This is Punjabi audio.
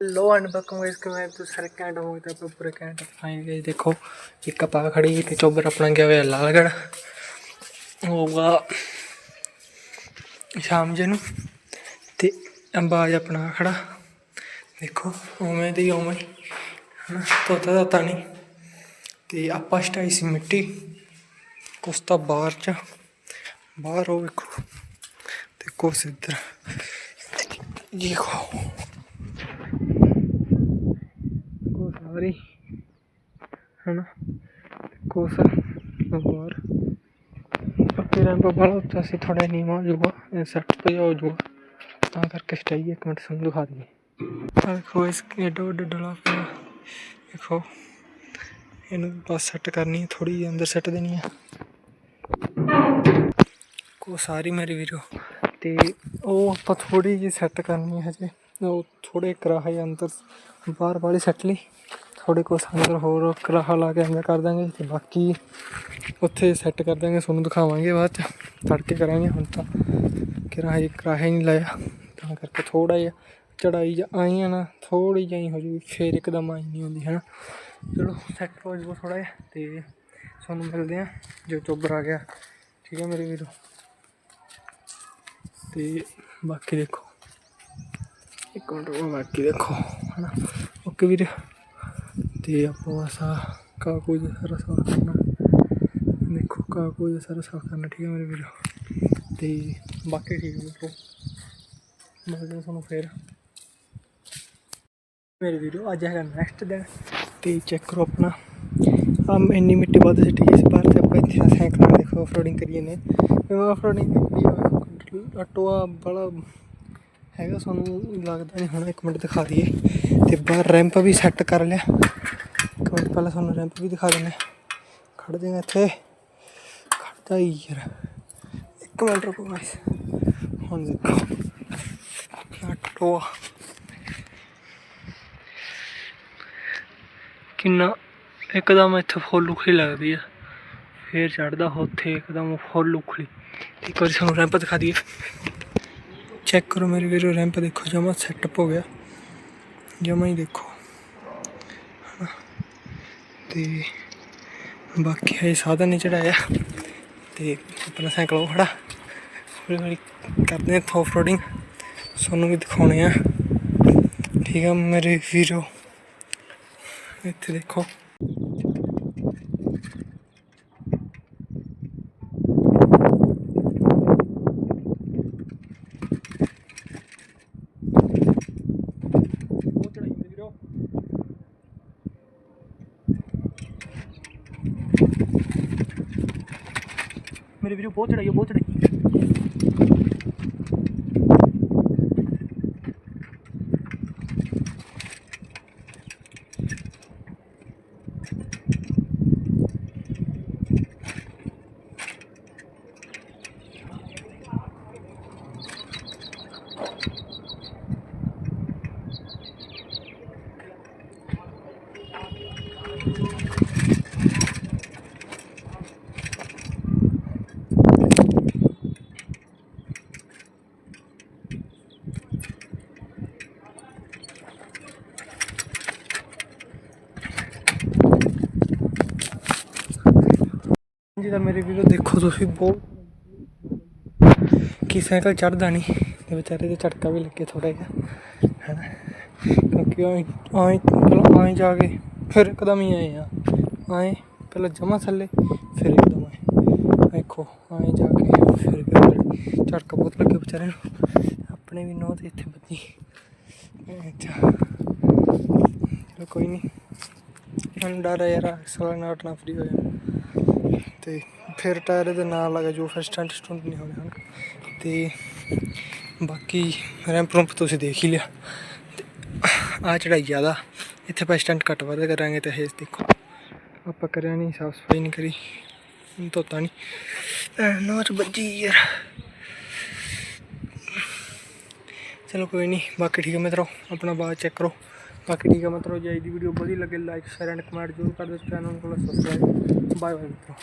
लो एंड वेलकम गाइस कि मैं तो सर कैंट हो गया पे पूरे कैंट फाइन गाइस देखो एक कपा खड़ी है कि चोबर अपना गया हुआ लालगढ़ ਹੋਊਗਾ ਸ਼ਾਮ ਜੇ ਨੂੰ ਤੇ ਅੰਬਾਜ ਆਪਣਾ ਖੜਾ ਦੇਖੋ ਉਵੇਂ ਦੀ ਉਵੇਂ ਹੀ, ਹਨਾ ਤੋਤਾ ਦਾ ਤਾਂ ਨਹੀਂ ਤੇ ਆਪਾਂ ਸਟਾਈ ਸੀ ਮਿੱਟੀ ਕੁਛ ਤਾਂ ਬਾਹਰ ਚ ਬਾਹਰ ਉਹ ਵੇਖੋ ਤੇ ਕੁਛ ਇੱਧਰ ਦੇਖੋ ਸਾਰੀ, ਹਨਾ? ਕੁਛ ਹੋਰ ਪੱਕੇ ਰੰਗ ਬੜਾ ਉੱਚਾ ਸੀ ਥੋੜਾ ਨੀਵਾਂ ਹੋ ਜਾਊਗਾ ਸੱਟ ਤੇ ਹੋ ਜਾਊਗਾ। ਤਾਂ ਕਰਕੇ ਸਟਾਈ ਇੱਕ ਮਿੰਟ ਤੁਹਾਨੂੰ ਦਿਖਾ ਦਈਏ। ਦੇਖੋ, ਇਸ ਏਡਾ ਵੱਡਾ ਡਲਾ ਪਿਆ। ਦੇਖੋ, ਇਹਨੂੰ ਬਸ ਸੈੱਟ ਕਰਨੀ ਹੈ ਥੋੜੀ ਜਿਹੀ ਅੰਦਰ ਸੈੱਟ ਦੇਣੀ ਹੈ। ਕੋ ਸਾਰੀ ਮੇਰੀ ਵੀਰੋ। ਤੇ ਉਹ ਆਪਾਂ ਥੋੜੀ ਜਿਹੀ ਸੈੱਟ ਕਰਨੀ ਹੈ ਹਜੇ। ਉਹ ਥੋੜੇ ਕਰਾਹੇ ਅੰਦਰ ਬਾਹਰ ਵਾਲੀ ਸੈੱਟ ਲਈ। ਥੋੜੇ ਕੁਛ ਅੰਦਰ ਹੋਰ ਕਰਾਹਾ ਲਾ ਕੇ ਅੰਦਰ ਕਰ ਦਾਂਗੇ ਤੇ ਬਾਕੀ ਉੱਥੇ ਸੈੱਟ ਕਰ ਦਾਂਗੇ, ਤੁਹਾਨੂੰ ਦਿਖਾਵਾਂਗੇ ਬਾਅਦ ਚ। ਤੜਕੇ ਕਰਾਂਗੇ ਹੁਣ ਤਾਂ। ਕਿਰਾਏ ਕਰਾਹੇ ਨਹੀਂ ਲਾਇਆ। ਤਾਂ ਕਰਕੇ ਥੋੜਾ ਜਿਹਾ ਚੜਾਈ ਜਾਂ ਆਈ ਆ ਨਾ ਥੋੜੀ ਜਿਹੀ ਹੋ ਜੂਗੀ, ਫੇਰ ਇੱਕਦਮ ਆਈ ਨਹੀਂ ਹੁੰਦੀ ਹੈ ਨਾ ਚਲੋ ਸੈੱਟ ਹੋ ਜਾਊਗਾ ਥੋੜਾ ਜਿਹਾ ਤੇ ਤੁਹਾਨੂੰ ਮਿਲਦੇ ਆ ਜੋ ਚੋਬਰ ਆ ਗਿਆ। ਠੀਕ ਹੈ ਮੇਰੇ ਵੀਰੋ? ਤੇ ਬਾਕੀ ਦੇਖੋ। ਇੱਕ ਮਿੰਟ ਬਾਕੀ ਦੇਖੋ। ਹਨਾ ਓਕੇ ਵੀਰੇ। ਤੇ ਆਪਾਂ ਬਸ ਆਹ ਕਾਗਜ਼ ਸਾਰਾ ਸਾਫ਼ ਕਰਨਾ। ਦੇਖੋ ਕਾਗਜ਼ ਸਾਰਾ ਸਾਫ਼ ਕਰਨਾ, ਠੀਕ ਹੈ ਮੇਰੇ ਵੀਰੋ? ਤੇ ਬਾਕੀ ਠੀਕ ਹੈ ਮਿੱਤਰੋ ਮਿਲਦੇ ਤੁਹਾਨੂੰ ਫੇਰ। ਮੇਰੇ ਵੀਰੋ, ਅੱਜ ਹੈਗਾ ਨੈਕਸਟ ਦਿਨ ਤੇ ਚੈੱਕ ਕਰੋ ਆਪਣਾ। ਆਮ ਇੰਨੀ ਮਿੱਟੀ ਵੱਧ ਸਿੱਟੀ ਇਸ ਬਾਰ ਤੇ ਆਪਾਂ ਇੱਥੇ ਸਾਈਕਲਾਂ ਦੇਖੋ ਆਫਰੋਡਿੰਗ ਕਰੀਏ ਨੇ। ਮੈਂ ਆਫਰੋਡਿੰਗ ਕੀਤੀ ਆ, ਬੜਾ ਹੈਗਾ, ਸਾਨੂੰ ਲੱਗਦਾ ਨਹੀਂ, ਹੁਣ, ਇੱਕ ਮਿੰਟ ਦਿਖਾ ਦਈਏ। ਤੇ ਬਾਹਰ ਰੈਂਪ ਵੀ ਸੈੱਟ ਕਰ ਲਿਆ। ਇੱਕ ਮਿੰਟ ਪਹਿਲਾਂ ਤੁਹਾਨੂੰ ਰੈਂਪ ਵੀ ਦਿਖਾ ਦਿੰਦੇ। ਖੜ ਜਾਏਗਾ ਇੱਥੇ। ਖੜਦਾ ਹੀ ਯਾਰ। ਇੱਕ ਮਿੰਟ ਰੁਕੋ ਗਾਇਸ ਹੁਣ ਦੇਖੋ। ਆਹ ਟੋਆ। ਕਿੰਨਾ ਇੱਕਦਮ ਇੱਥੇ ਫੁੱਲ ਉਖਲੀ ਲੱਗਦੀ ਆ। ਫੇਰ ਚੜਦਾ ਉੱਥੇ ਇੱਕਦਮ ਫੁੱਲ ਉਖਲੀ। ਇੱਕ ਵਾਰੀ ਸਾਨੂੰ ਰੈਂਪ ਦਿਖਾ ਦਈਏ। ਚੈੱਕ ਕਰੋ ਮੇਰੇ ਵੀਰੋ ਰੈਂਪ ਦੇਖੋ, ਜਮਾ ਸੈਟਅਪ ਹੋ ਗਿਆ। ਜਮਾ ਹੀ ਦੇਖੋ। ਹਨਾ। ਤੇ ਬਾਕੀ ਹੈ ਸਾਧਨ ਨਹੀਂ ਚੜਾਇਆ। ਤੇ ਆਪਣਾ ਸਾਈਕਲ ਉਹ ਖੜਾ। ਹੌਲੀ ਹੌਲੀ ਕਰਦੇ ਹਾਂ ਥੋਫ ਰੋਡਿੰਗ ਤੁਹਾਨੂੰ ਵੀ ਦਿਖਾਉਣੇ ਆ। ਠੀਕ ਆ ਮੇਰੇ ਵੀਰੋ। ਇੱਥੇ ਦੇਖੋ। ਮੇਰੇ ਵੀਰੋ ਬਹੁਤ ਚੜਾਈ ਹੈ, ਬਹੁਤ ਚੜਾਈ ਜੀ ਤਾਂ ਮੇਰੇ ਵੀਡੀਓ ਦੇਖੋ ਤੁਸੀਂ, ਬਹੁਤ ਕੀ ਸਾਈਕਲ ਚੜਦਾ ਨਹੀਂ ਤੇ ਵਿਚਾਰੇ ਤੇ ਝਟਕਾ ਵੀ ਲੱਗੇ ਥੋੜਾ ਜਿਹਾ ਹੈਨਾ ਕਿਉਂਕਿ ਆਏ ਪਹਿਲਾਂ ਆਏ ਜਾ ਕੇ ਫਿਰ ਇੱਕਦਮ ਹੀ ਆਏ ਆ। ਆਏ ਪਹਿਲਾਂ ਜਮਾ ਥੱਲੇ, ਫਿਰ ਇੱਕਦਮ ਆਏ ਦੇਖੋ ਆਏ ਜਾ ਕੇ ਫਿਰ ਝਟਕਾ ਬਹੁਤ ਲੱਗੇ ਵਿਚਾਰੇ ਨੂੰ। ਆਪਣੇ ਵੀ ਨੌ ਤੇ ਇੱਥੇ ਬੱਜੀ। ਅੱਛਾ ਕੋਈ ਨਹੀਂ ਮੈਨੂੰ ਡਰ ਹੈ ਯਾਰ ਅਕਸਰ ਨਾ ਫਰੀ ਹੋ ਜਾਣਾ। ਤੇ ਫਿਰ ਟਾਇਰ ਦੇ ਨਾਲ ਲਗਾ ਜੋ ਫਿਰ ਸਟੰਟ ਸਟੁੰਟ ਨਹੀਂ ਹੋਣੇ ਹਨ। ਤੇ ਬਾਕੀ ਰੈਂਪ ਰੂੰਪ ਤੁਸੀਂ ਦੇਖ ਹੀ ਲਿਆ। ਆ ਚੜਾਈ ਜ਼ਿਆਦਾ। ਇੱਥੇ ਆਪਾਂ ਸਟੰਟ ਘੱਟ ਵੱਧ ਕਰਾਂਗੇ ਤੇ ਹੇਸ ਦੇਖੋ। ਆਪਾਂ ਕਰਿਆ ਨਹੀਂ ਸਾਫ਼ ਸਫ਼ਾਈ ਨਹੀਂ ਕਰੀ। ਧੋਤਾ ਨਹੀਂ ਨੋਚ ਵੱਜੀ ਯਾਰ। ਚਲੋ ਕੋਈ ਨਹੀਂ ਬਾਕੀ ਠੀਕ ਹੈ ਮਿੱਤਰੋ। ਆਪਣਾ ਬਾਅਦ ਚੈੱਕ ਕਰੋ। ਬਾਕੀ ਠੀਕ ਹੈ ਮਿੱਤਰੋ, ਜੇ ਦੀ ਵੀਡੀਓ ਵਧੀਆ ਲੱਗੇ ਲਾਈਕ ਸ਼ੇਅਰ ਐਂਡ ਕਮੈਂਟ ਜ਼ਰੂਰ ਕਰ ਦਿਓ। ਚੈਨਲ ਨੂੰ ਸਬਸਕ੍ਰਾਈਬ ਬਾਏ ਬਾਏ ਮਿੱਤਰੋ।